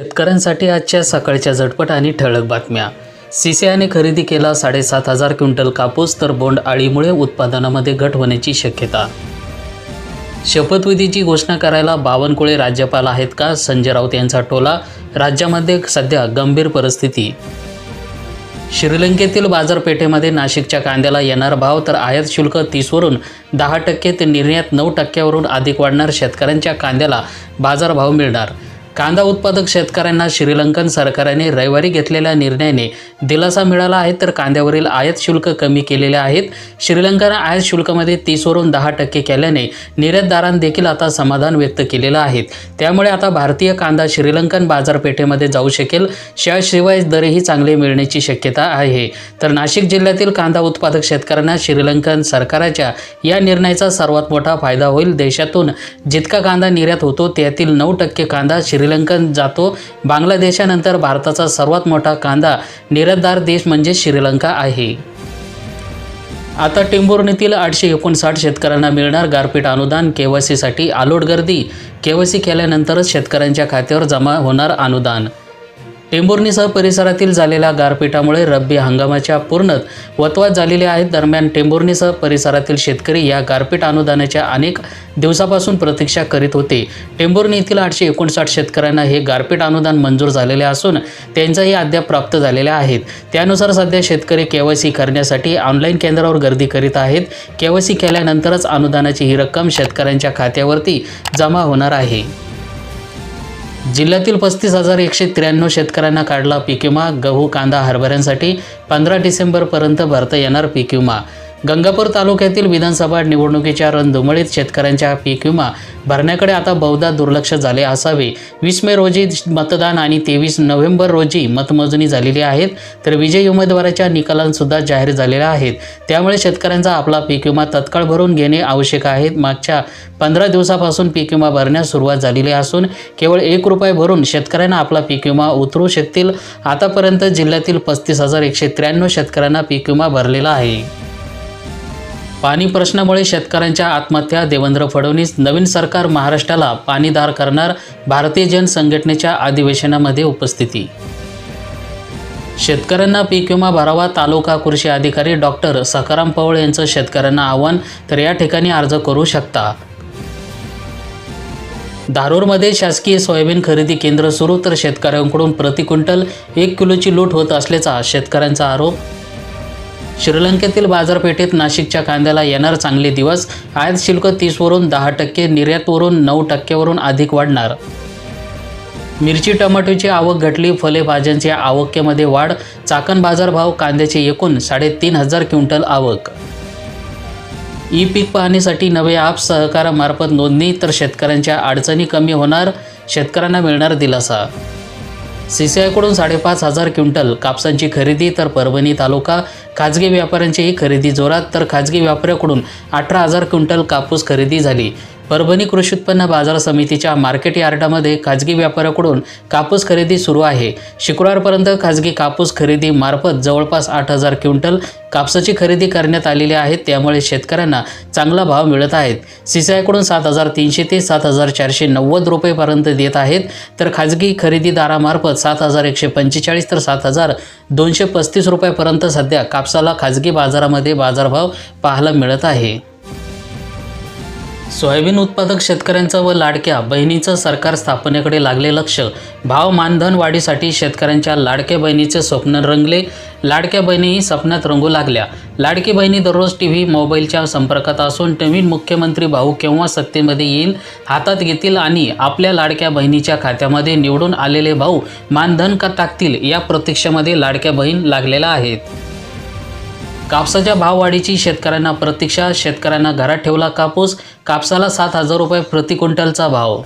शेतकऱ्यांसाठी आजच्या सकाळच्या झटपट आणि ठळक बातम्या. सीसीआयने खरेदी केला साडेसात हजार क्विंटल कापूस तर बोंड अळीमुळे उत्पादनामध्ये घट होण्याची शक्यता. शपथविधीची घोषणा करायला बावनकुळे राज्यपाल आहेत का? संजय राऊत यांचा टोला राज्यामध्ये सध्या गंभीर परिस्थिती. श्रीलंकेतील बाजारपेठेमध्ये नाशिकच्या कांद्याला येणार भाव तर आयात शुल्क तीसवरून दहा टक्के ते निर्यात नऊ टक्क्यावरून अधिक वाढणार शेतकऱ्यांच्या कांद्याला बाजारभाव मिळणार. कांदा उत्पादक शेतकऱ्यांना श्रीलंकन सरकारने रविवारी घेतलेल्या निर्णयाने दिलासा मिळाला आहे तर कांद्यावरील आयात शुल्क कमी केलेले आहेत. श्रीलंकेनं आयात शुल्कामध्ये तीसवरून दहा टक्के केल्याने निर्यातदारांदेखील आता समाधान व्यक्त केलेलं आहे. त्यामुळे आता भारतीय कांदा श्रीलंकन बाजारपेठेमध्ये जाऊ शकेल. शिवाय दरही चांगले मिळण्याची शक्यता आहे. तर नाशिक जिल्ह्यातील कांदा उत्पादक शेतकऱ्यांना श्रीलंकन सरकाराच्या या निर्णयाचा सर्वात मोठा फायदा होईल. देशातून जितका कांदा निर्यात होतो त्यातील नऊ टक्के कांदा श्री श्रीलंकन जातो. बांगलादेशानंतर भारताचा सर्वात मोठा कांदा निर्यातदार देश म्हणजे श्रीलंका आहे. आता टेंभुर्णीतील आठशे एकोणसाठ शेतकऱ्यांना मिळणार गारपीट अनुदान केवायसीसाठी आलोट गर्दी केवायसी केल्यानंतरच शेतकऱ्यांच्या खात्यावर जमा होणार अनुदान. टेंभुर्णीसह परिसरातील झालेल्या गारपीटामुळे रब्बी हंगामाच्या पूर्णत वतवात झालेले आहेत. दरम्यान टेंभुर्णीसह परिसरातील शेतकरी या गारपीट अनुदानाच्या अनेक दिवसापासून प्रतीक्षा करीत होते. टेंभुर्णी येथील आठशे एकोणसाठ शेतकऱ्यांना हे गारपीट अनुदान मंजूर झालेले असून त्यांचाही अद्याप प्राप्त झालेले आहेत. त्यानुसार सध्या शेतकरी केवायसी करण्यासाठी ऑनलाईन केंद्रावर गर्दी करीत आहेत. केवायसी केल्यानंतरच अनुदानाची ही रक्कम शेतकऱ्यांच्या खात्यावरती जमा होणार आहे. जिल्ह्यातील पस्तीस हजार एकशे त्र्याण्णव शेतकऱ्यांना काढला पीक विमा गहू कांदा हरभऱ्यांसाठी पंधरा डिसेंबरपर्यंत भरता येणार पीक विमा. गंगापूर तालुक्यातील विधानसभा निवडणुकीच्या रणधुमळीत शेतकऱ्यांच्या पीक विमा भरण्याकडे आता बहुधा दुर्लक्ष झाले असावे. वीस मे रोजी मतदान आणि तेवीस नोव्हेंबर रोजी मतमोजणी झालेली आहेत तर विजयी उमेदवाराच्या निकालांसुद्धा जाहीर झालेल्या आहेत. त्यामुळे शेतकऱ्यांचा आपला पीक विमा तत्काळ भरून घेणे आवश्यक आहे. मागच्या पंधरा दिवसापासून पीक विमा भरण्यास सुरुवात झालेली असून केवळ एक रुपये भरून शेतकऱ्यांना आपला पीक विमा उतरू शकतील. आतापर्यंत जिल्ह्यातील पस्तीस हजार एकशे त्र्याण्णव शेतकऱ्यांना पीक विमा भरलेला आहे. पाणी प्रश्नामुळे शेतकऱ्यांच्या आत्महत्या. देवेंद्र फडणवीस नवीन सरकार महाराष्ट्राला पाणीदार करणार भारतीय जन संघटनेच्या अधिवेशनामध्ये उपस्थिती. शेतकऱ्यांना पीक विमा भरावा तालुका कृषी अधिकारी डॉक्टर सकाराम पवळ यांचं शेतकऱ्यांना आव्हान तर या ठिकाणी अर्ज करू शकता. धारूरमध्ये शासकीय सोयाबीन खरेदी केंद्र सुरू तर शेतकऱ्यांकडून प्रति क्विंटल एक किलोची लूट होत असल्याचा शेतकऱ्यांचा आरोप. श्रीलंकेतील बाजारपेठेत नाशिकच्या कांद्याला येणार चांगले दिवस. आयात शुल्क तीसवरून दहा टक्के निर्यातवरून नऊ टक्क्यावरून अधिक वाढणार. मिरची टमाटोची आवक घटली फले भाज्यांच्या आवकेमध्ये वाढ. चाकण बाजारभाव कांद्याचे एकूण साडेतीन हजार क्विंटल आवक. ई पीक पाहणीसाठी नवे ॲप सहकारामार्फत नोंदणी तर शेतकऱ्यांच्या अडचणी कमी होणार शेतकऱ्यांना मिळणार दिलासा. सी सी आयकडून साडेपाच हजार क्विंटल कापसांची खरेदी तर परभणी तालुका खाजगी व्यापाऱ्यांचीही खरेदी जोरात तर खाजगी व्यापाऱ्याकडून अठरा हजार क्विंटल कापूस खरेदी झाली. परभणी कृषी उत्पन्न बाजार समितीच्या मार्केट यार्डामध्ये खाजगी व्यापाऱ्याकडून कापूस खरेदी सुरू आहे. शुक्रवारपर्यंत खाजगी कापूस खरेदी मार्फत जवळपास आठ हजार क्विंटल कापसाची खरेदी करण्यात आलेली आहे. त्यामुळे शेतकऱ्यांना चांगला भाव मिळत आहेत. सिसाईकडून सात हजार तीनशे ते सात हजार चारशे नव्वद रुपयेपर्यंत देत आहेत. तर खाजगी खरेदीदारामार्फत सात हजार एकशे पंचेचाळीस तर सात हजार दोनशे पस्तीस रुपयापर्यंत सध्या कापसाला खाजगी बाजारामध्ये बाजारभाव पाहायला मिळत आहे. सोयाबीन उत्पादक शेतकऱ्यांचं व लाडक्या बहिणीचं सरकार स्थापनेकडे लागले लक्ष. भाव मानधन वाढीसाठी शेतकऱ्यांच्या लाडक्या बहिणीचे स्वप्न रंगले. लाडक्या बहिणीही स्वप्नात रंगू लागल्या. लाडकी बहिणी दररोज टी व्ही मोबाईलच्या संपर्कात असून नवीन मुख्यमंत्री भाऊ केव्हा सत्तेमध्ये येईल हातात घेतील आणि आपल्या लाडक्या बहिणीच्या खात्यामध्ये निवडून आलेले भाऊ मानधन का टाकतील या प्रतीक्षेमध्ये लाडक्या बहीण लागलेल्या आहेत. कापसाच्या भाववाढीची शेतकऱ्यांना प्रतीक्षा शेतकऱ्यांना घरात ठेवला कापूस कापसाला सात हजार रुपये प्रति क्विंटलचा भाव